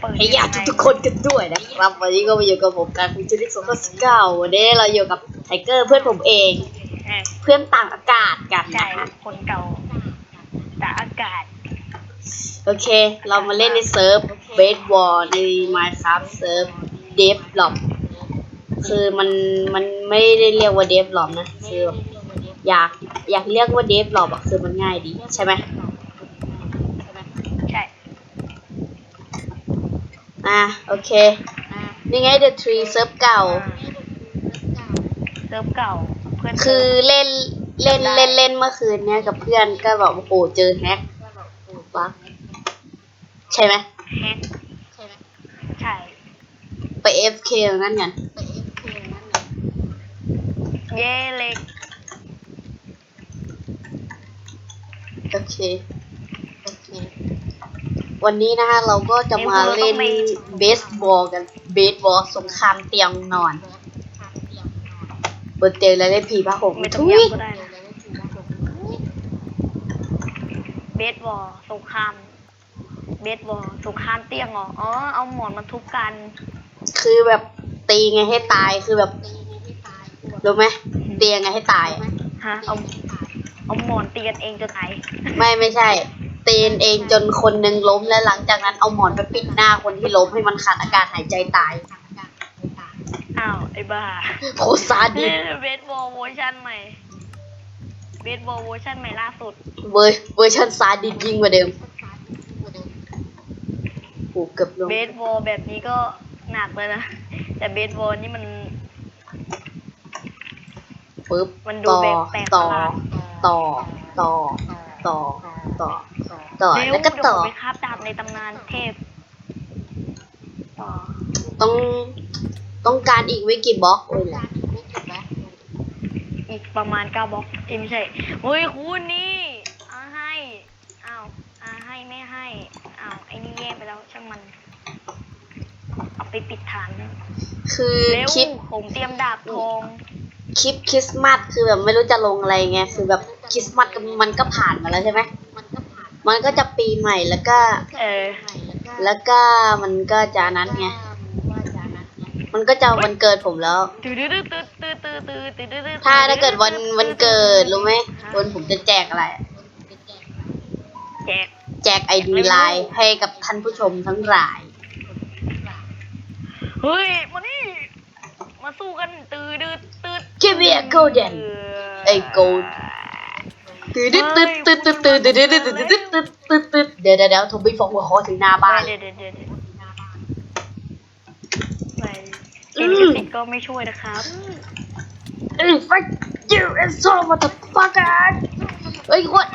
เปิดให้ญาติทุกๆคนกันด้วยนะครับวันนี้ก็มาอยู่กับผมการฟิวเจอริกสองพันสิบเก้าวันนี้เราอยู่กับไทเกอร์เพื่อนผมเองเออเพื่อนต่างอากาศกันใช่นะคะคนเก่าแต่อากาศโอเค เรามาเล่นในเซิร์ฟเบสบอลใน Minecraft เซิร์ฟเดฟหลอมคือมันมันไม่ได้เรียกว่าเดฟหลอมนะคือแบบอยากอยากเรียกว่าเดฟหลอมอะคือมันง่ายดีใช่ไหม ใช่ อะโอเค นี่ไง The Tree เซิร์ฟเก่า เซิร์ฟเก่าเพื่อนคือเล่นเล่นเล่นเล่นเมื่อคืนเนี้ยกับเพื่อนก็แบบโอ้โหเจอแฮกบักใช่ไหมแฮกใช่ไป FK ตรงนั้นกันเย่เล็กโอเคโอเค วันนี้นะฮะเราก็จะมาเล่นเบสบอลกัน เบสบอลสงครามเตียงนอนบนเตียงแล้วได้ผีผ้าห่มไม่ต้องทุยย้ำก็ได้นะเบสบอลสงคราม เบสบอลสงครามเตียงเหรอ อ๋อ เอาหมอนมาทุบกัน คือแบบตีไงให้ตาย คือแบบรู้ไหมตียังไงให้ตายอะฮะ เอา เอาหมอนตีกันเองจนไหนไม่ไม่ใช่ ตีนเองจนคนหนึ่งล้มและหลังจากนั้นเอาหมอนไปปิดหน้าคนที่ล้มให้มันขาดอากาศหายใจตายอ้าว ไอ้บ้าโคตรซาดิสเบสบอลเวอร์ชันใหม่เบสบอลเวอร์ชันใหม่ล่าสุดเวอร์เวอร์ชันซาดิสยิ่งกว่าเดิมโอ้เกือบลงเบสบอลแบบนี้ก็หนักเลยนะ แต่เบสบอลนี่มันปึ๊บมันดูต่อแบบแปลกปต่อระหลาดต่อต่อ ต่อต่อ ต่อเร็วแล้วก็เดี๋ยวต่อผมไปคาบดาบในตำนานเทพ ต่อต้องต้องการอีกไม่กี่บล็อกเว้ยแหละอีกประมาณเก้าบล็อกเอ้ยไม่ใช่เฮ้ยคุณนี่เอาให้อ้าวอาให้ไม่ให้อ้าวไอ้นี่แย่งไปแล้วช่างมัน เอาไปปิดฐานคือเร็วคลิปผมเตรียมดาบทอง คลิปคริสต์มาสคือแบบไม่รู้จะลงอะไรไงคือแบบ คริสต์มาสก็มันก็ผ่านมาแล้วใช่ไหมมันก็จะปีใหม่แล้วก็ เออ แล้วก็มันก็จะนั้นไง มันก็จะวันเกิดผมแล้ว ตื้อตื้อตื้อตื้อตื้อตื้อตื้อตื้อตื้อถ้าถ้าเกิดวันวันเกิดรู้ไหมวันผมจะแจกอะไร แจก แจกไอดีไลน์ให้กับท่านผู้ชมทั้งหลาย เฮ้ยมานี่ มาสู้กันตื้อตื้อตื้อ Give me a golden ไอ้ gold ตืดตืดตืดตืดตืดตืดตืดตืดตืดตืดตืดตืดเดี๋ยวเดี๋ยวเดี๋ยวผมไปฟ้องหัวคอถึงหน้าบ้านเดี๋ยวเดี๋ยวเดี๋ยวเดี๋ยวไม่เอ็นติก็ไม่ช่วยนะครับเอ้ย fuck you and so motherfucker เอ้ยคน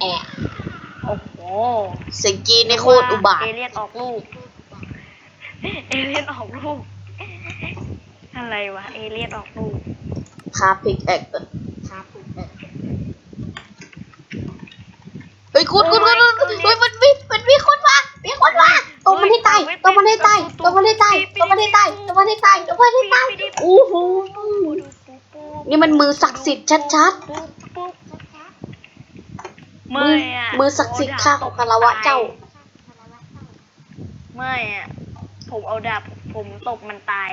แอะโอ้โหเสียงกรีดในโคตรอุบาทเอเลี่ยนออกลูก เอเลี่ยนออกลูก อะไรวะ เอเลี่ยนออกลูก คาพิกแอกเฮ้ ยคุณคุณคุณคุณเฮ้ยมันมีมันมีคนมามีคนมาตบมันให้ตายตบมันให้ตายตบมันให้ตายตบมันให้ตายตบมันให้ตายตบมันให้ตายโอ้โหนี่มันมือศักดิ์สิทธิ์ชัดปุ๊บปุ๊บๆเมื่มืออยอะมือศักดิ์สิทธิ์ข้าของคารวะเจ้าเมื่อยอะผมเอาดาบผมตบมันตาย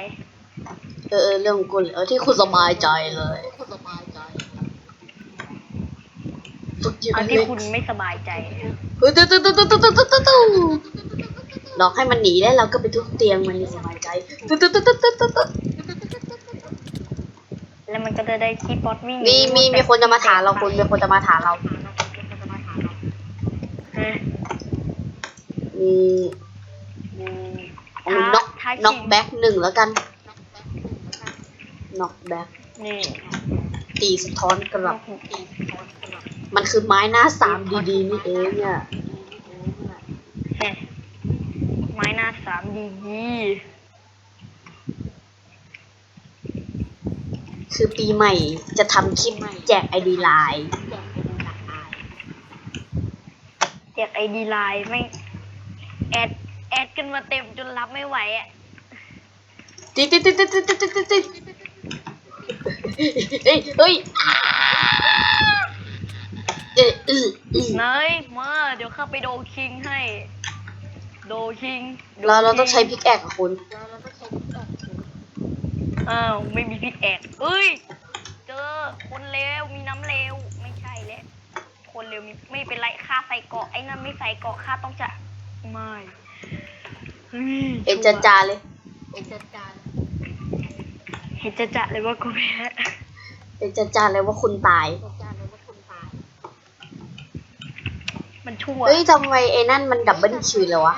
เออเออเรื่องของคุณเอาที่คุณสบายใจเลยฝึกอยู่ เอาเลที่ยคุณไม่สบายใจเฮ้ยตุ๊ตุ๊ตุ๊ตุ๊ตุ๊ตุ๊ตุ๊ตุ๊ตุ๊หลอกให้มันหนีได้เราก็ไปทุบเตียงมันสบายใจตุ๊ตุ๊ตุ๊ตุ๊ตุ๊ตุ๊ตุ๊แล้วมันก็จะได้คีย์บอร์ดวิ่งมีมีมีคนจะมาถามเราคุณมีคนจะมาถามเราฮะมีอืมเอาน็อกท้าน็อกชิงแบ็กหนึ่งแล้วกันน็อกแบ็กนี่ตีสะท้อนกลับ มันคือไม้หน้าสามดีๆนี่เองเนี่ย ไม้หน้าสามดีๆคือปีใหม่จะทำคลิปแจกไอดีไลน์แจกไอดีไลน์ไม่แอดแอดกันมาเต็มจนรับไม่ไหวอะติดติดติดติดติดติดติดเฮ้ยเฮ้ย ออเออเออเนยมาเดี๋ยวเข้าไปโดคิงให้ โดคิงโดเราเราต้องคิใช้พิกแอกกับคุณอ้าวไม่มีพิษแอกเอ้ย เจอคนเลวมีน้ำเลวไม่ใช่แล้วคนเลวมีไม่เป็นไรค่าใส่เกาะไอ้นั่นไม่ใส่เกาะค่าต้องจะไม่ฮ้ยเอ็นจะจาเลยเห็นจะจะเลยว่ากูแพ้เอ็นจะจาเลยว่าคุณตาย มันชั่วเฮ้ยทำไมไอ้นั่นมันดับเบิลคิวเลยวะ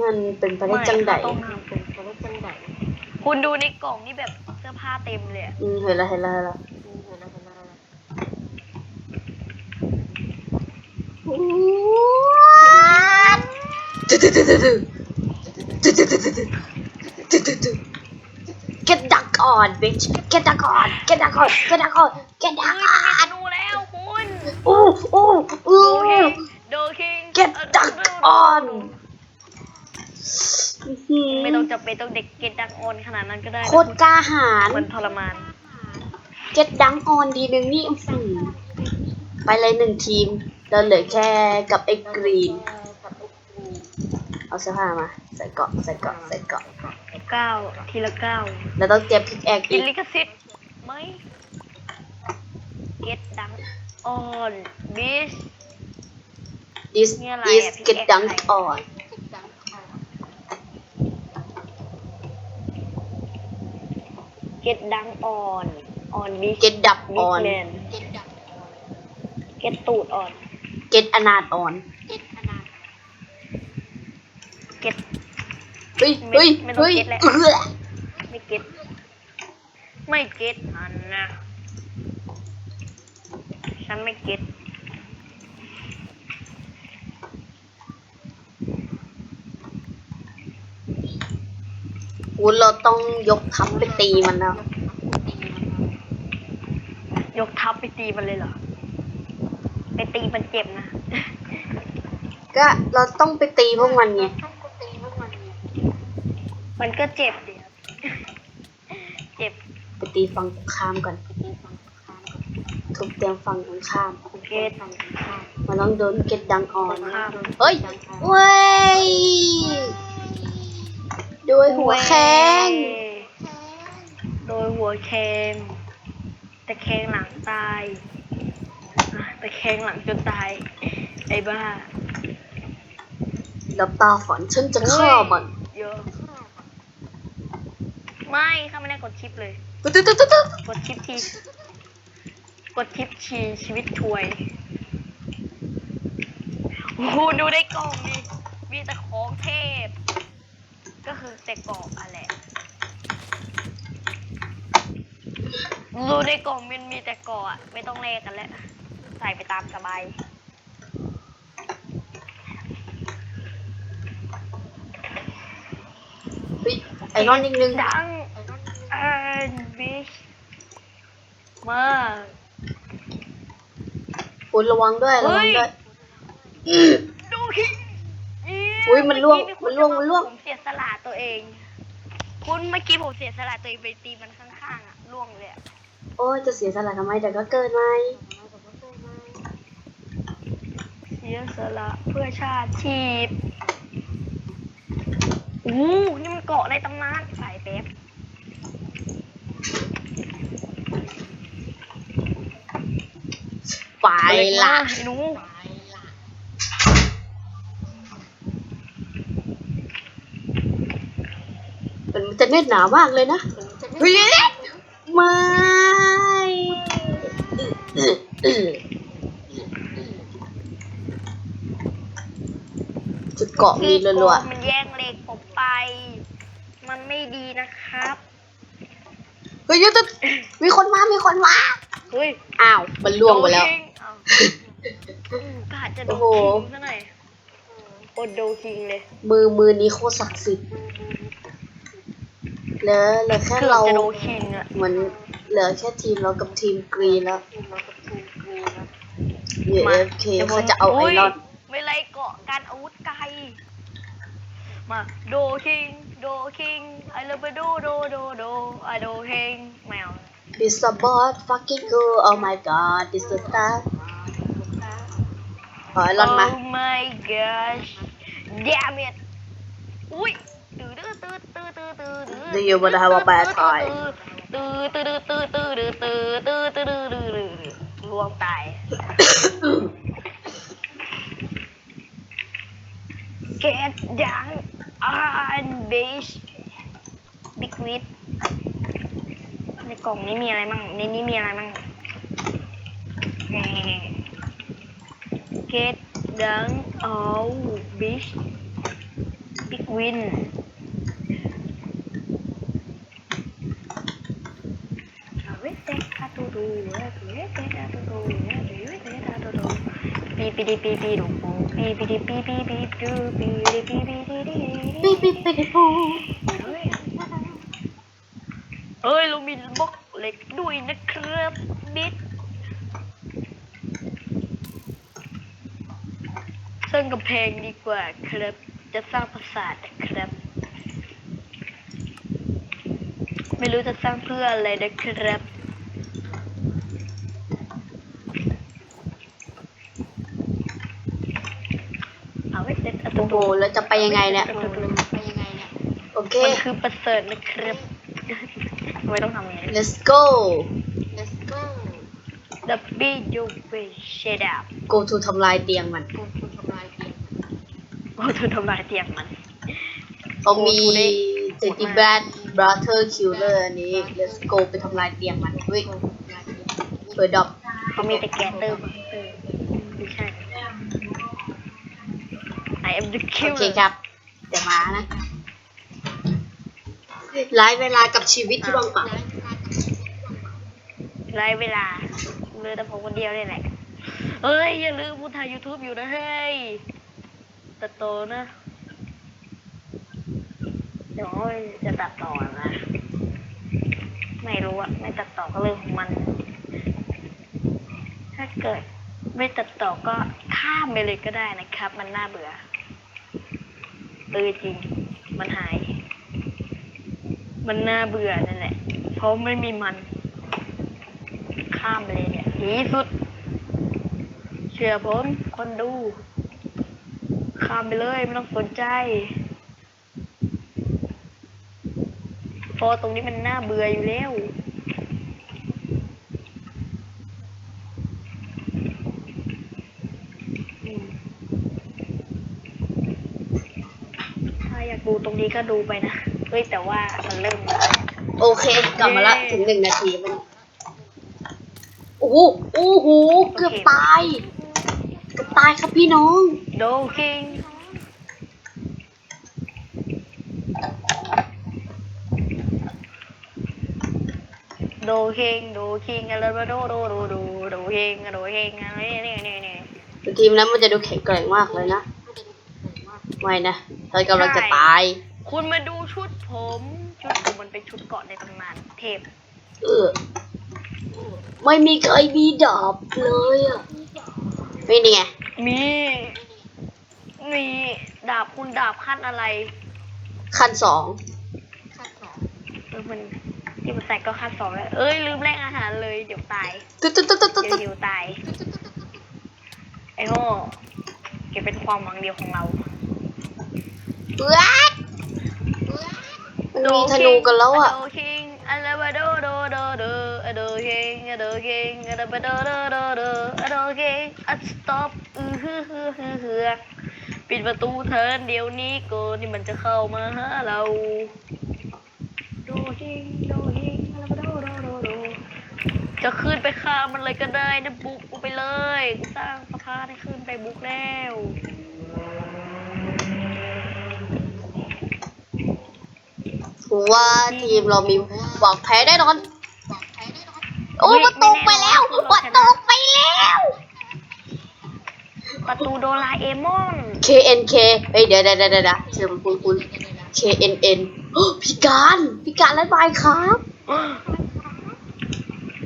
มันเป็นไปได้จังไดม่ต้องทำคุณดูในกล่องนี่แบบเสื้อผ้าเต็มเลยอะอืมเห็นแล้วเห็นแล้วเห็นแล้วเก็ตดักก่อน bitch เก็ตดักก่อนเก็ตดักก่อนเก็ตดักก่อนเก็ตดัเฮ้กยก่อมันมีธนนูแล้วคุณ อู้อู้อู้โดคิงโดคิง Get duck on ไม่ต้องจำเป็นต้องเด็กเก็ตดักออนขนาดนั้นก็ได้นะโคตรกล้าหาญมันทรมาน เก็ตดังออนดีหนึ่งนี่อื้อหือไปเลยหนึ่งทีม เราเหลือแค่กับไอ้กรีน เอาเสื้อผ้ามา ใส่เกาะใส่เกาะใส่เกาะเก้าทีละเก้าเราต้องเตรียมพิกแอกกิอีนกลิขสิทธิ์ไหมเก็ตดัง ออนบิช this นี่อะไร is อะ get pickaxe dunk อะไร on เก็ตดังออน ออนบิช get ดับบิ๊ก on แมนเก็ตตูดออน get อนาถ on เก็ต เฮ้ยไม่เฮ้ยไม่ต้องเฮ้ย get แล้วเอื้อไม่เก็ตไม่เก็ตอันนะ ฉันไม่เก็ตคุณเราต้องยกทัพไปตีมันนะยกทัพไปตีมันเลยเหรอ ไปตีมันเจ็บนะ ก็เราต้องไปตีพวกมันไง มันก็เจ็บดิเจ็บ ไปตีฝั่งตรงข้ามก่อน ทุบเตียงฝั่งตรงข้าม เก็ตมันต้องโดน get ดัง on ข้ามเฮ้ยเว้ยด้วยหัวแข้งโดยหัวแข้งแต่แข้งหลังตายอะแต่แข้งหลังจนตาย ไอ้บ้าแล้วตาฝันฉันจะฆ่ามันเยอะไม่ข้าไม่ได้กดชิปเลยตึ๊ดตึ๊ดตึ๊ดตึ๊ดกดชิปที กดชิปชีชีวิตถวยโอ้โหดูได้กล่องดิมีแต่ของเทพ ก็คือแต่กล่องอะไรดูในกล่องมันมีแต่เกาะอะไม่ต้องเลขกันแล้ว ใส่ไปตามสบายเฮ้ยไอรอนอีกนึงดังเอ็นบิชมา กคุณระวังด้วยระวังด้วย ดูคิดอุ๊ยมันล่วงเอกี้มันล่วงมันล่วงผมเสียสละตัวเอง คุณเมื่อกี้ผมเสียสละตัวเองไปตีมันข้างๆอะล่วงเลยอะโอ้ยจะเสียสละทำไมแต่ก็เกินไหมเสียสละเพื่อชาติชีพอู้นี่มันเกาะในตำนานสายเป๊ป ไปละไอ้หนูมันจะเน็ตหนามากเลยนะเฮ้ยไม่อื้ออื้อจุดเกาะมีรัวมันแย่งเหล็กผมไป มันไม่ดีนะครับๆเฮ้ยเดี๋ยวจะมีคนมา มีคนมา เฮ้ย อ้าว มันล่วงไปแล้ว โดนคิงอ้าวอืมกา จะโดโอ้นโหคิงซะหน่อยอดโดนคิงเลยมือมือนี้โคตรศักดิ์สิทธิ์เหลือเหลือแค่เกือบเราจะโดนคิงอะเหมือนเหลือแค่ทีมเรากับทีมกรีนแล้วเอฟเคเขาจะเอาไอรอนยไม่ไรเกาะการอาวุธไกลมาโดคิงโดคิงไอเลเบโดโดโดโดไอโดคิงแมว This a bot fucking cool oh my god this is that ขอไอรอนมา Oh my gosh damn it อุ้ยตื้อตื้อตื้อตื้อตื้อตื้อตื้อ Do you wanna have a bad time? ตื้อตื้อตื้อตื้อตื้อตื้อตื้อตื้อตื้อตื้อตื้อตื้อรวมตาย Get down on base Big Wit ในกล่องนี้มีอะไรมั่งในนี้มีอะไรมั่ง Get down on base Big Win ปีปีดีปีปีดูปีปีดีปีปีปีดูปีดีปีปีดีดีปี๊ปี๊ปี๊ปูเฮ้ยเฮ้ยเรามีบล็อกเหล็กด้วยนะครับบิด สร้างกำแพงดีกว่าครับ จะสร้างปราสาทนะครับ ไม่รู้จะสร้างเพื่ออะไรนะครับเอาไว้เสร็จเอาตรโอ้งโหแล้วจะไปยังไงเนี่ยโอเค มันคือประเสริฐนะครับไม่ต้องทำอย่างนี้ let's go The big you will shut up go to ทำลายเตียงมัน โอ้ทุนทำลายเตียงมัน เขามีโอ้โหได้30 bad brother killer อันนี้ let's go ไปทำลายเตียงมันเฮ้ยเปิดดับเขามีแต่แกเตอร์บัสเตอร์ไม่ใช่ I am the โอ killer เคครับเดี๋ยวมานะหลายเวลากับชีวิตที่ว่างเปล่าไร้เวลาเหลือแต่ผมคนเดียวนี่แหละ เฮ้ย อย่าลืมพูดถ่าย YouTube อยู่นะเฮ้ย ตัดโตอนะเดี๋ยวจะตัดต่อนะ ไม่รู้อะไม่ตัดต่อก็เรื่องของมัน ถ้าเกิดไม่ตัดต่อก็ข้ามไปเลยก็ได้นะครับ มันน่าเบื่อเออจริง มันหาย มันน่าเบื่อนั่นแหละ เพราะไม่มีมัน ข้ามไปเลยเนี่ยดีสุด เชื่อผมคนดู ข้ามไปเลยไม่ต้องสนใจเพราะตรงนี้มันน่าเบื่ออยู่แล้วอืมถ้าอยากดูตรงนี้ก็ดูไปนะ เฮ้ยแต่ว่ามันเริ่มแล้วโอเค กลับมาละถึงหนึ่งนาทีมันโอ้โหโอ้โหเกือบตายเกือบ ตายครับพี่น้อง โดคิงโดคิงโดคิงอะไรมาโดโดโดโดโดคิงโดคิงอะไรนี่นี่นี่ทีมนั้นมันจะดูแข็งแกร่งมากเลยนะ ไม่นะเธอกำลังจะตาย คุณมาดูชุดผม ชุดผมมันเป็นชุดเกาะในตำนานเทพ เออ ไม่มีใครมีดาบเลยอะไม่นี่ไง มี มีดาบคุณดาบขั้นอะไรขั้นสองเออมันที่มันใส่ก็ขั้นสองแล้ว เอ้ยลืมแลกอาหารเลยเดี๋ยวตายตึ๊ดตึ๊ดตึ๊ดตึ๊ดเดี๋ยวตึ๊ดหิวตาย ไอ้โง่เก็บเป็นความหวังเดียวของเราว้ายมันมีธนูกันแล้วอะโดคิงอั งโดคิงอัลลาบาโดโดโดโดโดคิงอัสต็อปอือฮือฮือฮือฮือปิดประตูเทินเดี๋ยวนี้ก่อนที่มันจะเข้ามาหาเราโดคิงโดคิงอัลลาบาโดโดโดโดจะขึ้นไปฆ่ามันเลยก็ได้นะบุกกูไปเลยกูสร้างสะพานให้ขึ้นไปบุกแล้วว่าทีมเรามีหวังแพ้แน่นอน โอ้ยมันตกไปแล้วมันตกไปแล้ว ประตูโดราเอมอน KNK เฮ้ยเดี๋ยวเดี๋ยวเดี๋ยวเดี๋ยวเชื่อมันคุณคุณ KNN โอ้พี่การพี่การและบายครับ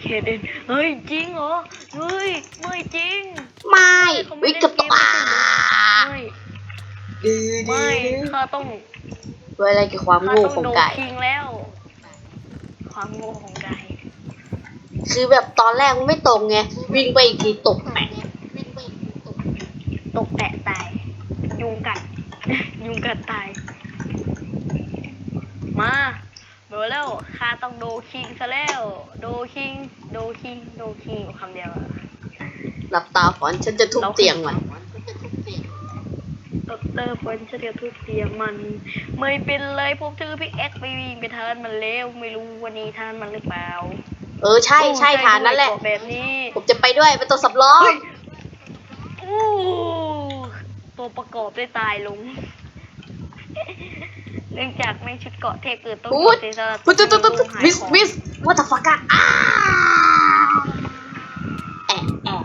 เคเดนเฮ้ยจริงเหรอ เฮ้ยไม่จริง ไม่วิกับตาไม่ดื้อดื้ไม่อข้าต้องไว้อะไรกับความข้าโง่ต้องของโดนไก่คิงแล้ว ความโง่ของไก่ คือแบบตอนแรกมันไม่ตรงไงวิ่งไปอีกทีตกแปะตกแตะตาย ยุงกัด ยุงกัดตาย มาเบอร์แล้วข้าต้องโดคิงซะแล้ว โดคิง โดคิง โดคิงอยู่คำเดียวอะหลับตาก่อนฉันจะทุบเตียงมันดอกเตอร์ฝนจะเดียวทุบเตียงมัน ไม่เป็นไรผมถือพิกแอคไปวิ่งไปทานมันเร็วไม่รู้วันนี้ทานมันหรือเปล่า เออใช่ใช่ฐานนั่นแหละโอ้ใจด้วยเกาแบบนี้ผมจะไปด้วยเป็นตัวสำรองอู้ตัวประกอบได้ตายลง เนื่องจากไม่ชุดเกาะเทพเกิดต้องพูดเสียสละพูดตุ๊ดตุ๊ดตุ๊ดหายวิสของวิสวัตฟักอะอ้าแอะแอะ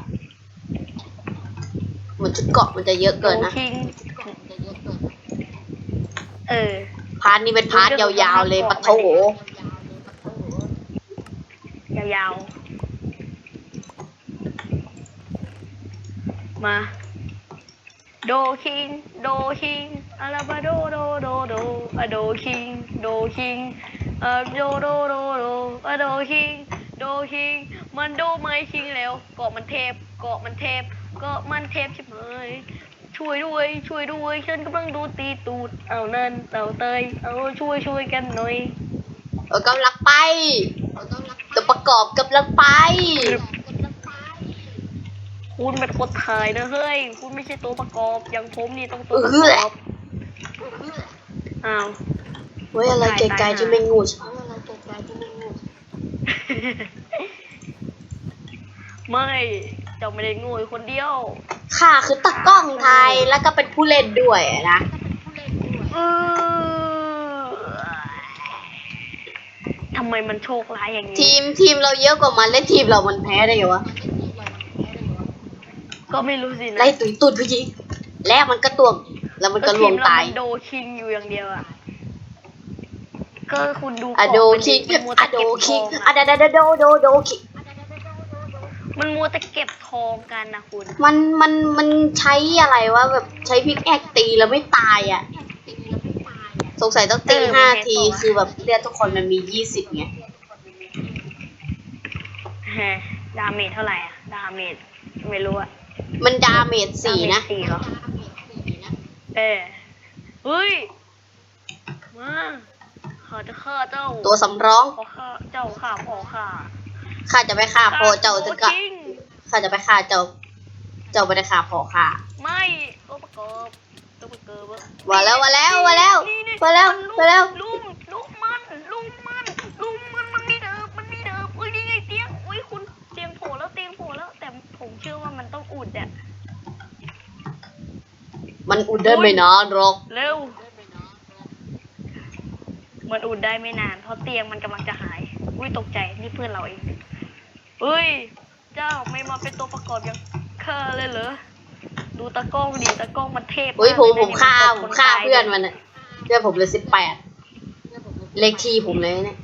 เหมือนชุดเกาะมันจะเยอะเกินนะโดคิงเออพาร์ทนี้เป็นพาร์ทยาวๆเลยปะโถ ยาว มา โดคิง โดคิงอาราบาโดโดโดโดอะโดคิง โดคิงอะโดโดโดโดอะโดคิง โดคิง มันโดไม่คิงแล้วเกาะมันเทพเกาะมันเทพเกาะมันเทพใช่ไหมช่วยด้วย ช่วยด้วย ฉันกำลังดูตีตูด เอาเนั่นเอาเตย เอาช่วยช่วยกันหน่อย เออกำลังไป กอบกำลังไป คุณเป็นคนถ่ายนะเฮ้ย คุณไม่ใช่ตัวประกอบ อย่างผมนี่ต้องตัวประเออกอบอ้าวเว้ยอะไรไกลๆที่ไม่งูใช่ไหมไม่เจ้าไม่ได้โง่อยู่คนเดียวข้าคือตากล้องไทยแล้วก็เป็นผู้เล่นด้วยนะเออทำ ไมมันโชคร้ายอย่างนี้ ทีมทีมเราเยอะกว่ามันและทีมเรามันแพ้ได้ไงวะก็ไม่รู้สินะไล่ตุยตุดไปยิงแล้วมันก็ตวงแล้วมันก็ลวงตายทีมเรมันโดคิงอยู่อย่างเดียวอะก็คุณดูอะโดของมันคิงมันมัวอะแต่โดเก็บคิงทองอะอะดาดาดาโดโดโดคิงมันมัวแต่เก็บทองกันนะคุณ มันมันมันใช้อะไรวะแบบใช้พิกแอกตีแล้วไม่ตายอะ สงสัยต้องตีเออห้ามันแฮกทีเปล่าวะคือแบบเลือดทุกคนมันมียี่สิบไงฮะดาเมจเท่าไหร่อะดาเมจไม่รู้อะมันดาเมจสี่นะ ดาเมจสี่เหรอเออเฮ้ยมาข้าจะฆ่าเจ้าตัวสำรองพอฆ่าเจ้าฆ่าพอฆ่าข้าจะไปฆ่าพ่อเจ้าจะกะโจริงข้าจะไปฆ่าเจ้า เจ้าไม่ได้ฆ่าพ่อข้าไม่ตัวประกอบตัวประกอบ อะว่าแล้วว่าแล้วว่าแล้วนี่นี่ว่าแล้วมันว่าแล้วลุมลุมมันลุมมันลุมมันมันมีเดิมมันมีเดิมอุ้ยนี่ไงเตียงอุ้ยคุณเตียงโผล่แล้วเตียงโผล่แล้วแต่ผมเชื่อว่ามันต้องอุดอะมันอุดได้ไม่นานหรอกเร็วมันอุดได้ไม่นานเพราะเตียงมันกำลังจะหาย อุ้ยตกใจนี่เพื่อนเราเองเฮ้ย เจ้าไม่มาเป็นตัวประกอบอย่างข้าเลยเหรอ ดูตากล้องดิตากล้องมันเทพเฮ้ยผมกผมเลยนะฆ่าตบผคมฆ่าตยเพื่อนมันอะเพื่อนผมเลยสิบแปดเลขที่ผมเลยเนี่ย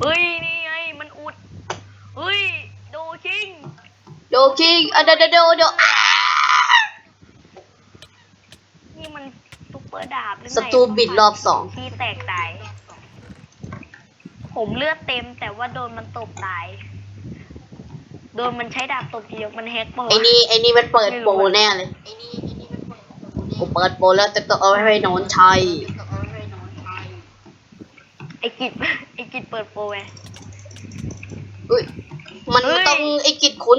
เฮ้ยนี่ไงมันอุดเฮ้ยโดคิงโดคิงอะโดโดโดโดอ่านี่มันซุปเปอร์ดาบหรือไงสตูบิดรอบสองที่แตกตายผมเลือดเต็มแต่ว่าโดนมันตบตาย โดนมันใช้ดาบตบทีเดียวมันแฮกเปล่าวะไอ้นี่ไอ้นี่มันเปิดโปรแน่เลยกูเปิดโปรแล้วแต่ต้องเอาไว้ให้นอนชัยไอ้กิจไอ้กิจเปิดโปรไงอุ้ยมันเฮ้ยต้องไอ้กิดคุณ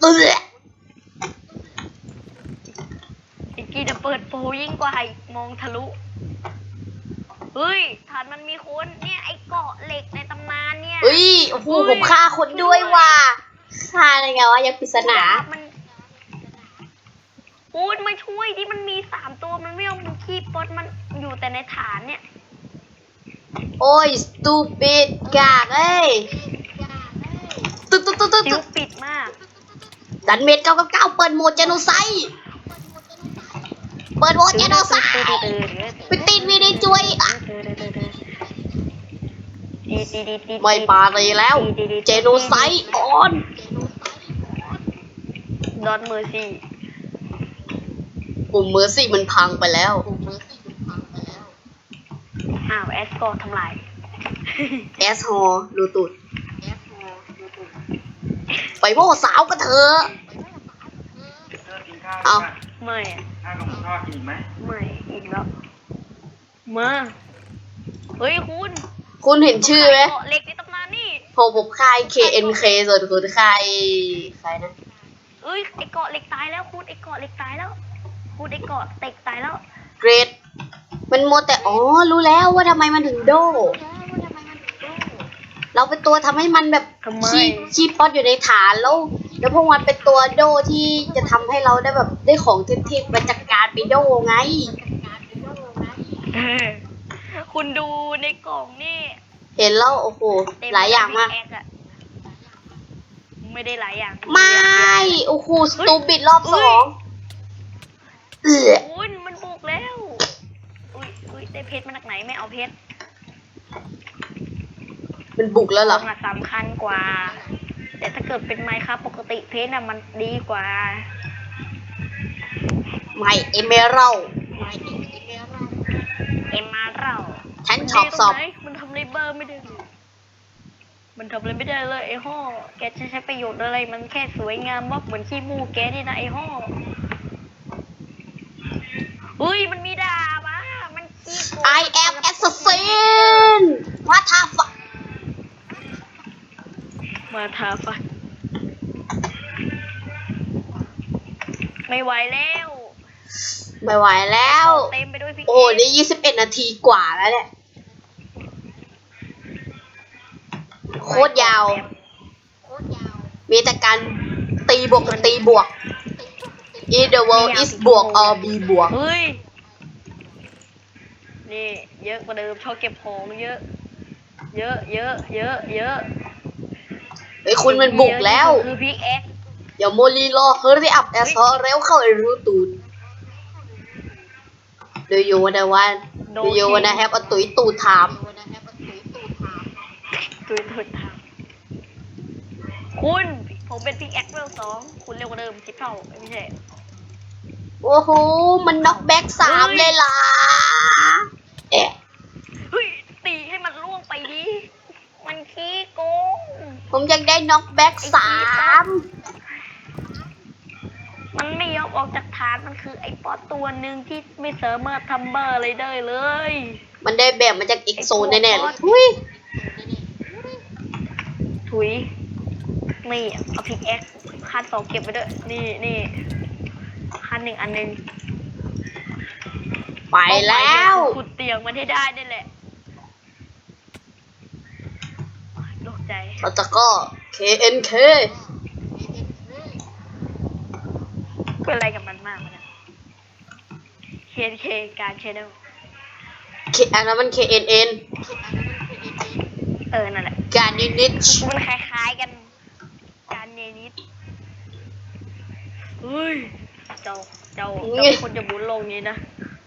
เอื้อไอ้กิจจะเปิดโปรยิ่งกว่าอีกมองทะลุเฮ้ยฐานมันมีคนเนี่ยไอ้เกาะเหล็กในตำนานเนี่ยอุ้ยโอ้โหเฮ้ยผมฆ่าคนด้วยว่ะ ฆ่าอะไรไงวะยังปริศนา มันพูดมาช่วยที่มันมีสามตัวมันไม่ยอมมันขี้ปดมันอยู่แต่ในฐานเนี่ยโอ้ยสตูปิดกากเอ้ยตุ๊ดตุ๊ดตุ๊ดตุ๊ดซิตุ๊วดปิดมากดันเมดเก้าเก้าเก้าเปิดโหมดเจโนไซด์เปิดโหมดเจโนไซด์ไปติดวีดีจวยอะ ไม่ปาเลยแล้ว เจโนไซด์ออนดอนเมอร์ซี่ปุ่มเมอร์ซี่มันพังไปแล้วอ้าวแอสกอร์ทำลายแอสฮอรูตุดไปโม่สาวกันเถอะข้าวเอาป่ะไม่อะข้าวกับหมูทอดกินอีกไหมไม่อีกแล้วมาเฮ้ยคุณ คุณเห็นชื่อไหมเกาะเหล็กในตำนานนี่ผมผมค่าย KNK ส่วนคุณค่ายใครนะเอ้ยไอเกาะเหล็กตายแล้วคุณไอเกาะเหล็กตายแล้วคุณไอเกาะเหล็กตายแล้วเกรด มันโมวแต่อ๋อรู้แล้วว่าทำไมมันถึงโด เราเป็นตัวทำให้มันแบบทำไม ขี้ขี้ป๊อดอยู่ในฐานแล้ว แล้วพวกมันเป็นตัวโดที่จะทำให้เราได้แบบได้ของเทพๆมาจัดการไปโดไง เออ คุณดูในกล่องนี่เห็นแล้วโอ้โหเต็มหลายอย่างมากแอะไม่ได้หลายอย่างไม่ โอ้โหสตูบิดรอบสองเอือคุณมันบุกแล้ว อุ้ยอุ้ยได้เพชรมาจากไหนไม่เอาเพชรมันบุกแล้วเหรอทองอะสำคัญกว่า แต่ถ้าเกิดเป็นไม้ครับปกติเพชรอะมันดีกว่า ไม่เอเมอรัลเอ็มมาเรา ฉันชอบสอบ มันทำอะไรเบอร์ไม่ได้เลยมันทำอะไรไม่ได้เลยไอ้ห่อแกจะใช้ประโยชน์อะไร มันแค่สวยงามว่าเหมือนขี้มูกแกนี่นะไอ้ห่ออุ้ยมันมีดาบอะมันขี้โกง I am assassin ว่าทาฟะมาทาฟันไม่ไหวแล้ว ไม่ไหวแล้ว เต็มไปด้วยพี่โอ้โหนี่ยี่สิบเอ็ดนาทีกว่าแล้วเนี่ย โคตรยาว มีแต่การตีบวกกับตีบวก If the world is บวก or be บวก เฮ้ย นี่เยอะกว่าเดิมชอบเก็บของเยอะ เยอะ เยอะ เยอะ เยอะเฮ้ยคุณมันบุกแล้ว คือพิกแอ็กอย่าโมลีรอเฮ้ยอัพแอสซอเร็วเข้าไอ้รู้ตูด Do you wanna want Do you wanna have a ตุยตูดถามตุยตุยทางคุณผมเป็นพิกแอ็กเวลสองคุณเร็วกว่าเดิมสิบเท่าไม่ใช่โอ้โหมันน็อกแบ็กสามเฮ้ยเลยล่ะเอ๊ะเฮ้ยตีให้มันล่วงไปดิมันขี้โกงผมอยากได้น็อกแบ็กสามมัน ไม่ยอมออกจากฐานมันคือไอ้ป๊อตตัวหนึ่งที่ไม่สามารถทำเบอร์อะไรได้เลย มันได้แบบมาจากอีกโซนแน่ๆเลยทุยถุยนี่เอาพิกแอ็กคันสองเก็บไว้ด้วย นี่นี่คันหนึ่งอันหนึ่งไปแล้วขุดเตียงมันให้ได้นี่แหละโลกใจเราจะก็ KNK เป็นอะไรกับมันมากมันอะเคเคการเชนล K อันนั้นมัน KNN เออ นั่นแหละ การยูนิตมันคล้ายๆกัน การเนนิดเฮ้ย เจ้า เจ้าเจ้าคนจะบุญลงนี้นะ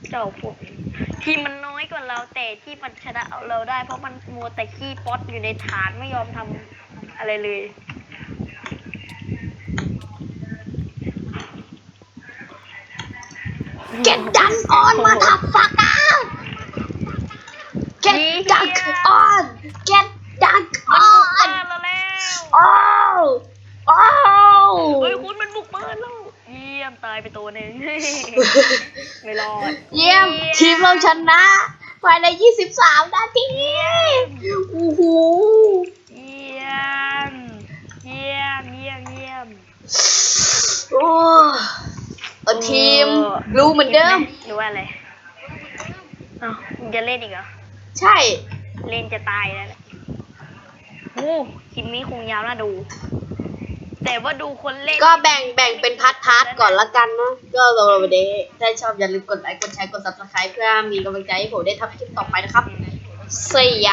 เจ้าพวกนี้ที่มันน้อยกว่าเราแต่ที่มันชนะเอาเราได้ เพราะมันมัวแต่ขี้ป๊อตอยู่ในฐานไม่ยอมทำอะไรเลย เก็ตดันออนมาทับฟักอ้าวเก็ตดันออนเก็ตดันออมันนบุกบ้านเราแล้วโอ้โอ้เฮ้ยคุณมันบุกบ้านเราเยี่ยมตายไปตัวหนึ่ง ไม่รอดเยี่ยมทีมเราชนะภายใน 23 นาที โอ้โห เยี่ยม เยี่ยม เยี่ยม เยี่ยม โอ้ เอาทีมรู้เหมือนเดิม หรือว่าอะไรอ้าวมึงจะเล่นอีกเหรอ ใช่ เล่นจะตายแล้วแหละโอ้คลิปนี้คงยาวน่าดู แต่ว่าดูคนเล่นก็แบ่งแบ่งเป็นพาร์ทพาร์ทก่อนละกันเนาะก็โรวันเดย์ถ้าชอบอย่าลืมกดไลค์กดแชร์กด subscribe เพื่อมีกำลังใจให้ผมได้ทำคลิปต่อไปนะครับเสีย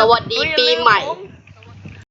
สวัสดีปีใหม่เฮ้ยอย่าลืผม